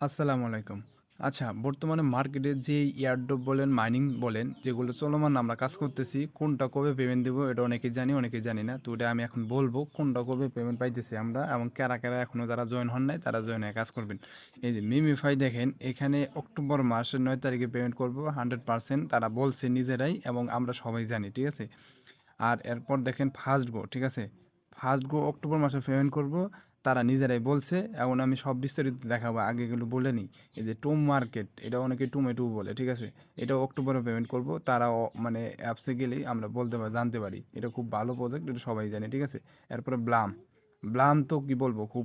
আসসালামু আলাইকুম। আচ্ছা, বর্তমানে মার্কেটে যে এয়ারড্রপ বলেন, মাইনিং বলেন, যেগুলো চলমান আমরা কাজ করতেছি, কোনটা কবে পেমেন্ট দিব এটা অনেকেই জানি, অনেকেই জানি না। তো এটা আমি এখন বলব কোনটা কবে পেমেন্ট পাইতেছি আমরা এবং কারা, কারা এখনও যারা জয়েন হন নাই তারা জয়েন হয়ে কাজ করবেন। এই যে মিমিফাই দেখেন এখানে অক্টোবর মাসের নয় তারিখে পেমেন্ট করব 100% তারা বলছে নিজেরাই এবং আমরা সবাই জানি, ঠিক আছে? আর এরপর দেখেন ফার্স্ট গো, ঠিক আছে? ফার্স্ট গো অক্টোবর মাসে পেমেন্ট করব। তারা নিজেরাই বলছে, এখন আমি সব বিস্তারিত দেখাবো, আগে এগুলো বলে নিই। এই যে টুম মার্কেট, এটা অনেকে টুমেটু বলে, ঠিক আছে? এটা অক্টোবরে পেমেন্ট করব, তারা মানে অ্যাপসে গেলেই আমরা বলতে পারি, জানতে পারি। এটা খুব ভালো প্রজেক্ট এটা সবাই জানে, ঠিক আছে? এরপরে ব্লাম। ব্লাম তো কি বলব, খুব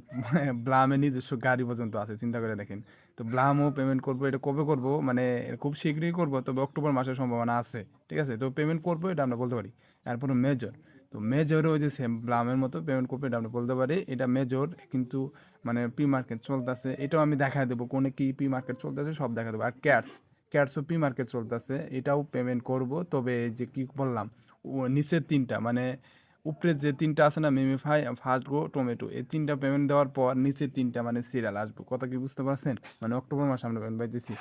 ব্লামে নিজস্ব গাড়ি পর্যন্ত আছে, চিন্তা করে দেখেন। তো ব্লামও পেমেন্ট করব, এটা কবে করব? মানে খুব শীঘ্রই করব, তবে অক্টোবর মাসের সম্ভাবনা আছে, ঠিক আছে? তো পেমেন্ট করব, এটা আমরা বলতে পারি। এরপরে মেজর তো মেজরও ওই যে সেম ব্লামের মতো পেমেন্ট করবে, এটা আমরা বলতে পারি। এটা মেজর কিন্তু মানে প্রি মার্কেট চলতেছে, এটাও আমি দেখা দেবো, কোনে কি প্রি মার্কেট চলতেছে, সব দেখা দেবো। আর ক্যাটস ক্যাটসও প্রি মার্কেট চলতেছে, এটাও পেমেন্ট করব। তবে যে কি বললাম নিচের তিনটা মানে উপরে যে তিনটা আছে না মিমিফাই ফার্স্ট গো টমেটো এই তিনটা পেমেন্ট দেওয়ার পর নিচে তিনটা মানে সিরিয়াল আসবে। কথা কি বুঝতে পারছেন? মানে অক্টোবর মাসে আমরা পেমেন্ট পাইতেছি।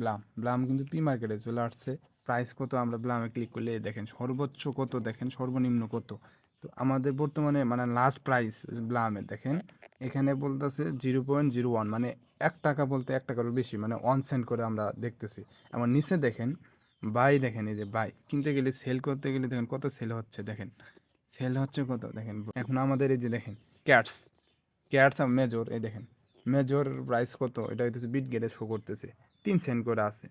ব্লাম ব্লাম কিন্তু প্রি মার্কেটে চলে আসছে। প্রাইস কত, আমরা ব্লামে ক্লিক করলে দেখেন সর্বোচ্চ কত, দেখেন সর্বনিম্ন কত। তো আমাদের বর্তমানে মানে লাস্ট প্রাইস ব্লামের দেখেন, এখানে বলতেছে জিরো পয়েন্ট জিরো ওয়ান মানে এক টাকা বলতে এক টাকারও বেশি মানে ওয়ান সেন্ট করে আমরা দেখতেছি। আমার নিচে দেখেন বাই দেখেন, এই যে বাই কিনতে গেলে সেল করতে গেলে দেখেন কত সেল হচ্ছে, দেখেন। সেল হচ্ছে কত, দেখেন, এখন আমাদের এই যে দেখেন ক্যাটস ক্যাটস মেজর এই দেখেন মেজর প্রাইস কত, এটা হইতেছে বিট গেটে শো করতেছে, তিন সেন্ট করে আছে।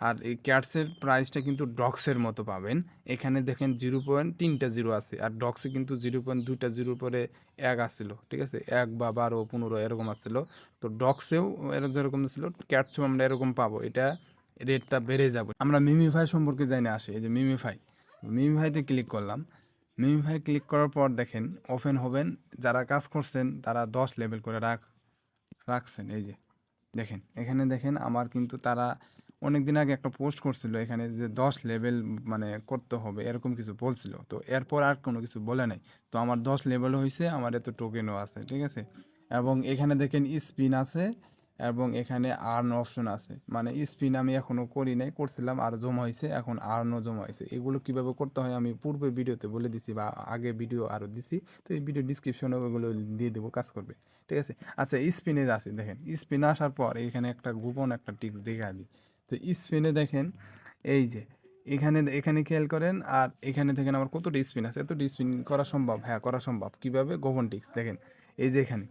আর এই ক্যাটসের প্রাইসটা কিন্তু ডক্সের মতো পাবেন। এখানে দেখেন জিরো পয়েন্ট তিনটা জিরো আছে আর ডক্সে কিন্তু জিরো পয়েন্ট দুইটা জিরোর পরে এক আসছিল, ঠিক আছে? এক বা বারো, পনেরো এরকম আসছিল। তো ডক্সেও এরকম যেরকম ছিল ক্যাটসেও আমরা এরকম পাবো। এটা রেটটা বেড়ে যাবে। আমরা মিমিফাই সম্পর্কে জানি আসি, এই যে মিমিফাই মিমিফাইতে ক্লিক করলাম। মিমিফাই ক্লিক করার পর দেখেন ওপেন হবেন। যারা কাজ করছেন, তারা দশ লেভেল করে রাখ, রাখছেন। এই যে দেখেন, এখানে দেখেন আমার কিন্তু তারা অনেক দিন আগে একটা পোস্ট করছিল এখানে যে দশ লেভেল মানে করতে হবে, এরকম কিছু বলছিল। তো এরপর আর কোনো কিছু বলে নাই। তো আমার দশ লেভেল হয়েছে আমার এত টোকেনও আছে, ঠিক আছে? এবং এখানে দেখেন স্পিন আছে এবং এখানে আর্ন অপশন আছে। মানে স্পিন আমি এখনও করি নাই, করছিলাম আর জমা হয়েছে এখন আর্নও জমা হয়েছে এগুলো কীভাবে করতে হয় আমি পূর্বের ভিডিওতে বলে দিছি বা আগে ভিডিও আরও দিছি, তো এই ভিডিও ডিসক্রিপশনে ওগুলো দিয়ে দেবো, কাজ করবে, ঠিক আছে? আচ্ছা স্পিনে আছে দেখেন। স্পিন আসার পর এখানে একটা গোপন একটা টিক্স দেখা দিই। তো স্পিনে দেখেন, এই যে, এখানে এখানে খেয়াল করেন, আর এখানে দেখেন আমার কতটা স্পিন আছে, এতটা স্পিন করা সম্ভব হ্যাঁ করা সম্ভব। কীভাবে? গোপন টিক্স, দেখেন, এই যে এখানে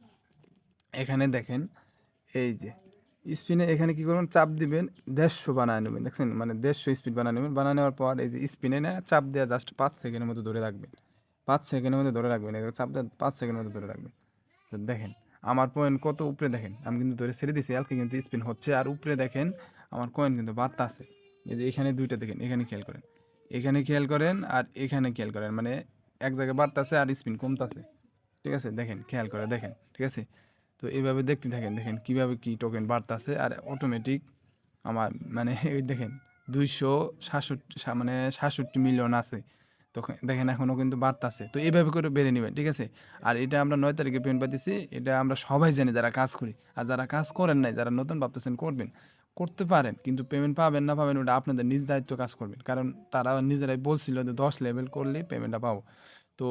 এখানে দেখেন, এই যে, স্পিনে এখানে কি করবেন? চাপ দিবেন, দেড়শো বানায় নেবেন, দেখছেন? মানে দেড়শো স্পিড বানায় নেবেন, বানায় নেওয়ার পর এই যে স্পিনে না চাপ দেওয়া জাস্ট পাঁচ সেকেন্ডের মতো ধরে রাখবেন, পাঁচ সেকেন্ডের মধ্যে ধরে রাখবেন চাপ দেওয়া পাঁচ সেকেন্ডের মধ্যে ধরে রাখবেন। তো দেখেন, আমার পয়েন্ট কত উপরে দেখেন, আমি কিন্তু ধরে ছেড়ে দিছি, হালকা কিন্তু স্পিন হচ্ছে, আর উপরে দেখেন আমার কয়েন কিন্তু বার্তা আছে। এই যে এখানে দুইটা দেখেন, এখানে খেয়াল করেন। এখানে খেয়াল করেন আর এখানে খেয়াল করেন মানে এক জায়গায় বার্তা আছে আর স্পিন কমতাছে ঠিক আছে? দেখেন, খেয়াল করে দেখেন, ঠিক আছে? তো এইভাবে দেখতে থাকেন, দেখেন কীভাবে কি টোকেন বাড়তেছে আর অটোমেটিক আমার মানে দেখেন, দুইশো সাতষট্টি মানে সাতষট্টি মিলিয়ন আছে। তো দেখেন এখনও কিন্তু বাড়তেছে তো এইভাবে করে বেড়ে নেবেন, ঠিক আছে? আর এটা আমরা নয় তারিখে পেমেন্ট পাইতেছি, এটা আমরা সবাই জানি যারা কাজ করি। আর যারা কাজ করেন নাই, যারা নতুন ভাবতেছেন করবেন করতে পারেন, কিন্তু পেমেন্ট পাবেন না পাবেন ওটা আপনাদের নিজ দায়িত্ব কাজ করবেন কারণ তারা নিজেরাই বলছিল যে দশ লেভেল করলেই পেমেন্টটা পাবো। তো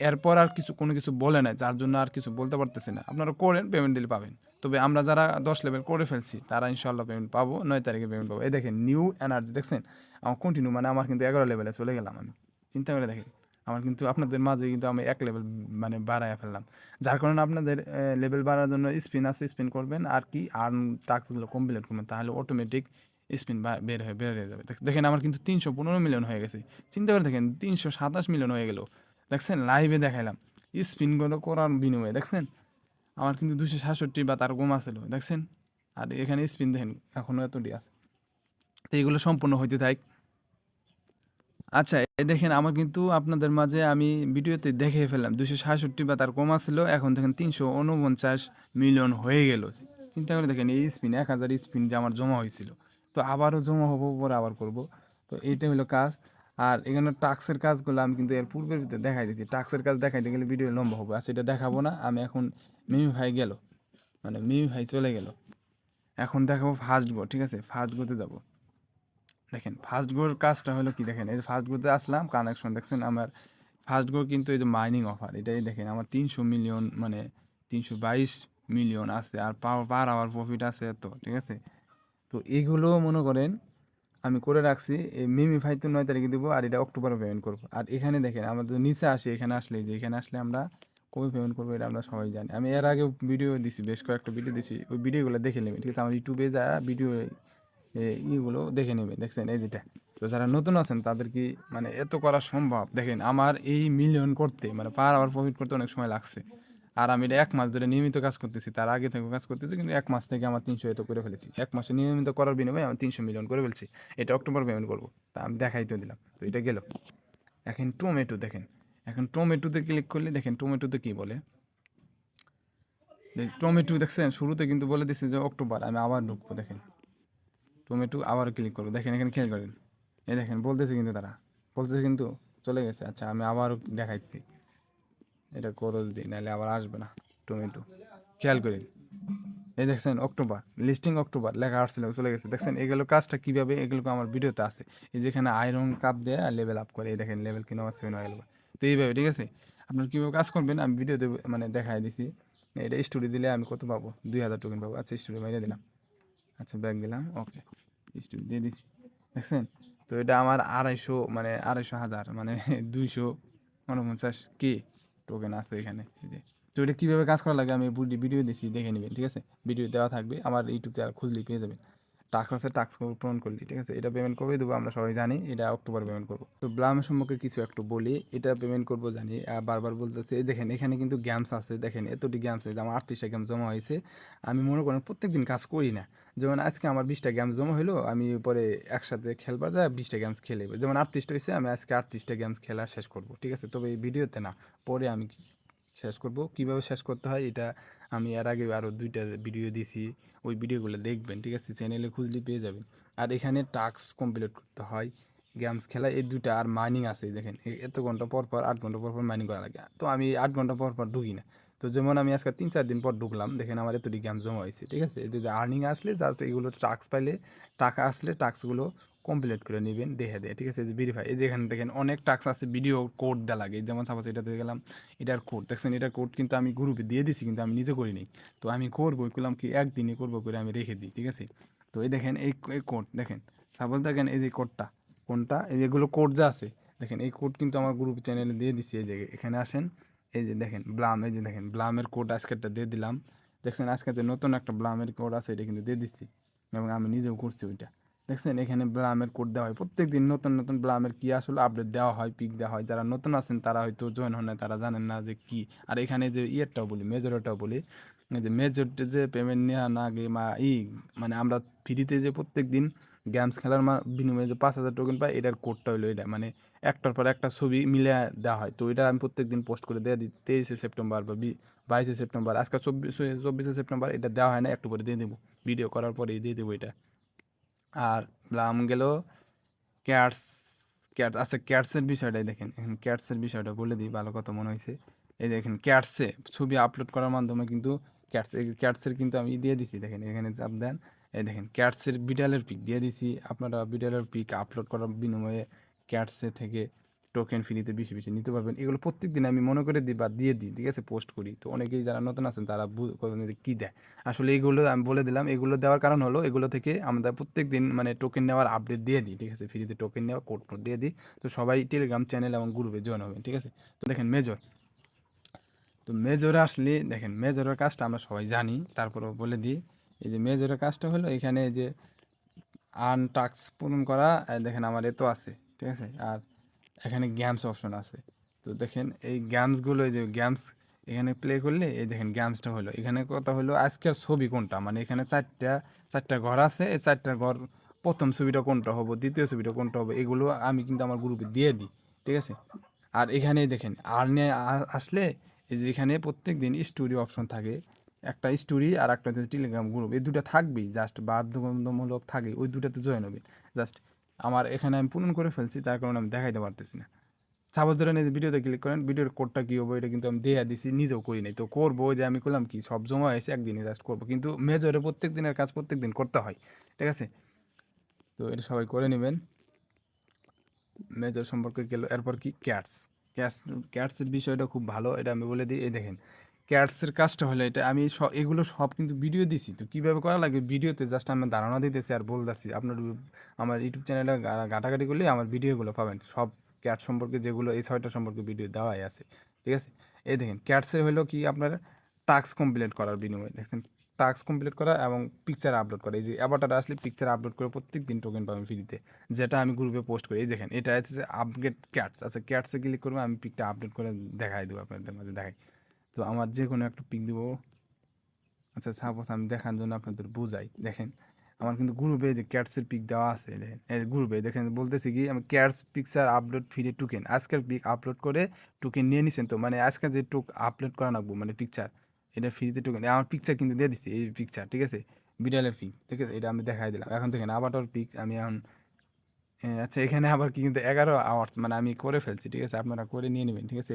এরপর আর কিছু, কোনো কিছু বলে না যার জন্য আর কিছু বলতে পারতেছি না। আপনারা করেন পেমেন্ট দিলে পাবেন। তবে আমরা যারা দশ লেভেল করে ফেলছি, তারা ইনশাল্লাহ পেমেন্ট পাবো, নয় তারিখে পেমেন্ট পাবো। এই দেখেন নিউ এনার্জি দেখছেন? আমার কন্টিনিউ মানে আমার কিন্তু এগারো লেভেলে চলে গেলাম আমি। চিন্তা করে দেখেন। আমার কিন্তু আপনাদের মাঝে কিন্তু আমি এক লেভেল মানে বাড়ায় ফেললাম। যার কারণে আপনাদের লেভেল বাড়ার জন্য স্পিন আছে স্পিন করবেন। আর কি আর্ন টাস্কগুলো কমপ্লিট করবেন, তাহলে অটোমেটিক স্পিন বের হয়ে বের হয়ে যাবে। দেখেন আমার কিন্তু তিনশো পনেরো মিলিয়ন হয়ে গেছে। চিন্তা করে দেখেন, তিনশো সাতাশ মিলিয়ন হয়ে গেল। দেখছেন লাইভে দেখাইলাম। স্পিনগুলো করার বিনিময়ে, দেখছেন? আমার কিন্তু দুশো সাতষট্টি বা তার কম আছিল, দেখছেন? আর এখানে স্পিন দেখেন এখনও এতটি আছে। তো এগুলো সম্পূর্ণ হইতে থাক। আচ্ছা দেখেন আমার কিন্তু আপনাদের মাঝে আমি ভিডিওতে দেখে ফেললাম। দুশো সাতষট্টি বা তার কম আছিল এখন দেখেন তিনশো উনপঞ্চাশ মিলিয়ন হয়ে গেল। চিন্তা করে দেখেন, এই স্পিন, এক হাজার স্পিন যে আমার জমা হয়েছিল। তো আবারও জমা হব, পরে আবার করব। তো এইটা হলো কাজ। আর এখানে টাক্সের কাজগুলো আমি কিন্তু এর পূর্বের ভিতরে দেখাই দিচ্ছি। টাক্সের কাজ দেখাইতে গেলে ভিডিও লম্বা হবে। আর সেটা দেখাবো না। আমি এখন মিমি ভাই গেল। মানে মিমি ভাই চলে গেল। এখন দেখাবো ফার্স্ট গো, ঠিক আছে? ফার্স্ট গোতে যাব। দেখেন ফার্স্ট গোর কাজটা হলো কি? দেখেন, এই যে ফার্স্ট গোতে আসলাম কানেকশন দেখছেন আমার ফার্স্ট গো কিন্তু এই যে মাইনিং অফার এটাই দেখেন, আমার তিনশো মিলিয়ন মানে তিনশো বাইশ মিলিয়ন আছে, আর পার আওয়ার প্রফিট আছে এত, ঠিক আছে? তো এইগুলো মনে করেন, আমি করে রাখছি, এই মিমি ফাইভ তো নয় তারিখে দেবো, আর এটা অক্টোবরে পেমেন্ট করব। আর এখানে দেখেন, আমরা যদি নিচে আসি, এখানে আসলে যে, এখানে আসলে আমরা কবে পেমেন্ট করব এটা আমরা সবাই জানি। আমি এর আগে ভিডিও দিছি, বেশ কয়েকটা ভিডিও দিছি, ওই ভিডিওগুলো দেখে নেবেন, ঠিক আছে? আমার ইউটিউবে যা ভিডিও ইগুলো দেখে নেবে। দেখছেন? এই যেটা। তো যারা নতুন আছেন, তাদের কি মানে এত করা সম্ভব? দেখেন, আমার এই মিলিয়ন করতে মানে পার আওয়ার প্রফিট করতে অনেক সময় লাগছে। আর আমি এটা এক মাস ধরে নিয়মিত কাজ করতেছি। তার আগে থেকে কাজ করতেছি, কিন্তু এক মাস থেকে আমার তিনশো এত করে ফেলেছি। এক মাসে নিয়মিত করার বিনিময়ে আমি তিনশো মিলিয়ন করে ফেলছি। এটা অক্টোবর পেমেন্ট করব। তা আমি দেখাই তো দিলাম। তো এটা গেল। এখন টমেটো দেখেন। এখন টমেটোতে ক্লিক করলে, দেখেন টমেটোতে কি বলে? টমেটো দেখছেন? শুরুতে কিন্তু বলে দিচ্ছে যে অক্টোবর, আমি আবার ঢুকবো, দেখেন। টমেটো আবার ক্লিক করব দেখেন, এখানে খেয়াল করেন। এই দেখেন, বলতেছে কিন্তু তারা। বলতেছে কিন্তু চলে গেছে। আচ্ছা আমি আবারও দেখাচ্ছি এটা করজ দিই নাহলে আবার আসবে না টমেটো। খেয়াল করেন। এই দেখছেন, অক্টোবর। Listing October. লেখা আসছিল, চলে গেছে। দেখছেন, এগুলো কাজটা কীভাবে? এগুলো আমার ভিডিওতে আছে। এই যেখানে আয়রন কাপ দেয় আর লেভেল আপ করে। এই দেখেন লেভেল কিনা আমার সেভেন হয়ে গেল। তো এইভাবে, ঠিক আছে? আপনার কীভাবে কাজ করবেন? আমি ভিডিওতে মানে দেখাই দিছি। এটা স্টোরি দিলে আমি কত পাবো? দুই হাজার টোকেন পাবো। আচ্ছা স্টোরি মেরে দিলাম। আচ্ছা ব্যাগ দিলাম। ওকে স্টোরি দিয়ে দিছি। দেখছেন? তো এটা আমার আড়াইশো মানে আড়াইশো হাজার মানে দুইশো উনপঞ্চাশ কে টোকেন আছে এখানে যে। তো এটা কীভাবে কাজ করা লাগে আমি ভিডিও দিচ্ছি দেখে নেবেন, ঠিক আছে? ভিডিও দেওয়া থাকবে, আমার ইউটিউব চ্যানেল খুঁজলেই পেয়ে যাবেন। টাক্স আছে টাক্স পূরণ করলি, ঠিক আছে? এটা পেমেন্ট কবে দেবো আমরা সবাই জানি এটা অক্টোবর পেমেন্ট করব। তো ব্লামের সম্পর্কে কিছু একটু বলি, এটা পেমেন্ট করব জানি। বারবার বলতেছে দেখেন, এখানে কিন্তু গেমস আছে, দেখেন, এতটি গেমস আছে, আমার আটত্রিশটা গেম জমা হয়েছে। আমি মনে করেন প্রত্যেক দিন কাজ করি না। যেমন আজকে আমার বিশটা গেমস জমা হলো আমি পরে একসাথে খেলবার যায় বিশটা গেমস খেলে যেমন আটত্রিশটা হয়েছে, আমি আজকে আটত্রিশটা গেমস খেলা শেষ করব, ঠিক আছে? তবে এই ভিডিওতে না, পরে আমি শেষ করব, কীভাবে শেষ করতে হয়, এটা আমি এর আগে আরও দুইটা ভিডিও দিছি, ওই ভিডিওগুলো দেখবেন, ঠিক আছে? চ্যানেলে খুঁজলে পেয়ে যাবেন। আর এখানে টাস্ক কমপ্লিট করতে হয় গেমস খেলা, এই দুইটা আর মাইনিং আছে, দেখেন। এত ঘণ্টা পর পর, আট ঘণ্টা পর পর মাইনিং করা লাগে। তো আমি আট ঘণ্টা পর পর ঢুকি না। তো যেমন আমি আজকে তিন চার দিন পর ঢুকলাম, দেখেন আমার এতটি গেম জমা হয়েছে, ঠিক আছে? এতে আর্নিং আসলে জাস্ট এগুলো টাস্ক পাইলে, টাকা আসলে টাস্কগুলো কমপ্লিট করে নেবেন, দেখে দেয়, ঠিক আছে? যে ভেরিফাই এই যেখানে দেখেন অনেক টাস্ক আছে ভিডিও কোড দেওয়া লাগে। যেমন সাপোজ এটাতে গেলাম, এটার কোড দেখছেন এটার কোড কিন্তু আমি গ্রুপে দিয়ে দিছি, কিন্তু আমি নিজে করিনি তো আমি করব করলাম কি, একদিনে করব করে আমি রেখে দিই, ঠিক আছে? তো এই দেখেন, এই কোড দেখেন সাপোজ দেখেন এই যে কোডটা কোনটা এই যেগুলো কোড যা আছে, দেখেন এই কোড কিন্তু আমার গ্রুপ চ্যানেলে দিয়ে দিছি, এই জায়গায় এখানে আসেন, এই যে দেখেন ব্লাম এই যে দেখেন ব্লামের কোড আজকেরটা দিয়ে দিলাম। দেখছেন আজকে যে নতুন একটা ব্লামের কোড আছে, এটা কিন্তু দিয়ে দিচ্ছি এবং আমি নিজেও করছি ওইটা। দেখছেন, এখানে ব্লামের কোড দেওয়া হয়। প্রত্যেক দিন নতুন নতুন ব্লামের কি আসলে আপডেট দেওয়া হয় পিক দেওয়া হয়। যারা নতুন আছেন, তারা হয়তো জয়েন হন তারা জানেন না যে কি। আর এখানে যে ইয়েরটাও বলি মেজরটাও বলি যে মেজরটা যে পেমেন্ট নেওয়া না আগে মা, ই মানে আমরা ফ্রিতে যে প্রত্যেক দিন গেমস খেলার মা, বিনিময়ে যে পাঁচ হাজার টোকেন পাই, এটার কোডটা হলো এটা। মানে একটার পর একটা ছবি মিলে দেওয়া হয়। তো এটা আমি প্রত্যেক দিন পোস্ট করে দেওয়া দিই তেইশে সেপ্টেম্বর বা বাইশে সেপ্টেম্বর, আজকে চব্বিশে চব্বিশে সেপ্টেম্বর, এটা দেওয়া হয় না, একটু পরে দিয়ে দেবো। ভিডিও করার পরেই দিয়ে দেবো এটা। আর লাম গেল ক্যাটস, ক্যাট আচ্ছা ক্যাটসের বিষয়টাই দেখেন। এখন ক্যাটসের বিষয়টা বলে দিই, ভালো কথা মনে হয়েছে। এই দেখেন ক্যাটসে ছবি আপলোড করার মাধ্যমে কিন্তু ক্যাটস ক্যাটসের কিন্তু আমি দিয়ে দিছি, দেখেন এখানে চাপ দেন। এই দেখেন, ক্যাটসের বিড়ালের পিক দিয়ে দিছি। আপনারা বিড়ালের পিক আপলোড করার বিনিময়ে ক্যাটসে থেকে টোকেন ফ্রিতে বেশি বেশি নিতে পারবেন। এগুলো প্রত্যেক দিন আমি মনে করে দিই বা দিয়ে দিই, ঠিক আছে? পোস্ট করি। তো অনেকেই যারা নতুন আছেন, তারা কী দেয়? আসলে এইগুলো আমি বলে দিলাম, এগুলো দেওয়ার কারণ হলো, এগুলো থেকে আমরা প্রত্যেক দিন মানে টোকেন নেওয়ার আপডেট দিয়ে দিই, ঠিক আছে? ফ্রিতে টোকেন নেওয়া কোড টোড দিয়ে দিই। তো সবাই টেলিগ্রাম চ্যানেল এবং গ্রুপে জয়েন হবেন, ঠিক আছে? তো দেখেন মেজর তো মেজরে আসলে, দেখেন মেজরের কাজটা আমরা সবাই জানি। তারপরেও বলে দিই, এই যে মেজরের কাজটা হলো এখানে যে আর্ন টাস্ক পূরণ করা দেখেন আমার এ তো আছে, ঠিক আছে? আর এখানে গেমস অপশন আছে। তো দেখেন, এই গেমসগুলো এই যে গেমস এখানে প্লে করলে, এই দেখেন গেমসটা হলো। এখানে কথা হলো, আজকের ছবি কোনটা? মানে এখানে চারটা চারটা ঘর আছে, এই চারটা ঘর প্রথম ছবিটা কোনটা হবে, দ্বিতীয় ছবিটা কোনটা হবে, এগুলো আমি কিন্তু আমার গ্রুপে দিয়ে দিই, ঠিক আছে? আর এখানে দেখেন, আর নিয়ে আসলে এই যে এখানে প্রত্যেক দিন স্টোরি অপশন থাকে। একটা স্টোরি আর একটা টেলিগ্রাম গ্রুপ এই দুটো থাকবেই জাস্ট বাধ্যবাধকতামূলক থাকে, ওই দুটাতে জয়েন হবে। জাস্ট আমার এখানে আমি পূরণ করে ফেলছি, তার কারণে আমি দেখাইতে পারতেছি না। সাপোজ ধরেন এই ভিডিওতে ক্লিক করেন ভিডিওর কোডটা কী হবে, এটা কিন্তু আমি দেয়া দিছি, নিজেও করি নাই। তো করব যে আমি করলাম কি, সব জমা এসে একদিনে জাস্ট করব। কিন্তু মেজরে প্রত্যেক দিনের কাজ প্রত্যেক দিন করতে হয়, ঠিক আছে? তো এটা সবাই করে নেবেন। মেজর সম্পর্কে গেল, এরপর কি ক্যাটস ক্যাটস ক্যাটসের বিষয়টা খুব ভালো, এটা আমি বলে দিই, এই দেখেন। ক্যাটসের কাজটা হলো এটা। আমি এগুলো সব কিন্তু ভিডিও দিছি। তো কীভাবে করা লাগে? ভিডিওতে জাস্ট আমি ধারণা দিতেছি আর বলতেছি। আপনার আমার ইউটিউব চ্যানেলে ঘাটাঘাটি করলে আমার ভিডিওগুলো পাবেন। সব ক্যাট সম্পর্কে যেগুলো এই ছয়টা সম্পর্কে ভিডিও দেওয়াই আছে। ঠিক আছে? এই দেখেন ক্যাটসের হলো কি আপনার টাস্ক কমপ্লিট করার বিনিময়ে। দেখছেন? টাস্ক কমপ্লিট করা এবং পিকচার আপলোড করা। এই যে অ্যাবাটার আসলে পিকচার আপলোড করে প্রত্যেক দিন টোকেন পাবেন ফ্রিতে যেটা আমি গ্রুপে পোস্ট করি। এই দেখেন, এটা হচ্ছে আপডেট ক্যাটস আচ্ছা ক্যাটসে ক্লিক করব, আমি পিকটা আপলোড করে দেখাই দেবো আপনাদের মাঝে, দেখাই। তো আমার যে কোনো একটা পিক দেবো। আচ্ছা সাপোজ আমি দেখার জন্য আপনাদের বোঝাই। দেখেন, আমার কিন্তু গ্রুপে যে ক্যাটসের পিক দেওয়া আছে, দেখেন গ্রুপে দেখেন, বলতেছি কি, আমি cats picture upload free token আজকের পিক আপলোড করে টুকেন নিয়ে নিছেন তো মানে আজকে যে টুক আপলোড করা লাগবো মানে পিকচার এটা ফ্রিতে টোকেন আমার পিকচার কিন্তু দিয়ে দিচ্ছি এই পিকচার ঠিক আছে? বিড়ালের পিক ঠিক আছে? এটা আমি দেখাই দিলাম। এখন দেখেন আবারটার পিক আমি এখন আচ্ছা এখানে আবার কি কিন্তু এগারো আওয়ার্স মানে আমি করে ফেলছি, ঠিক আছে? আপনারা করে নিয়ে নেবেন, ঠিক আছে?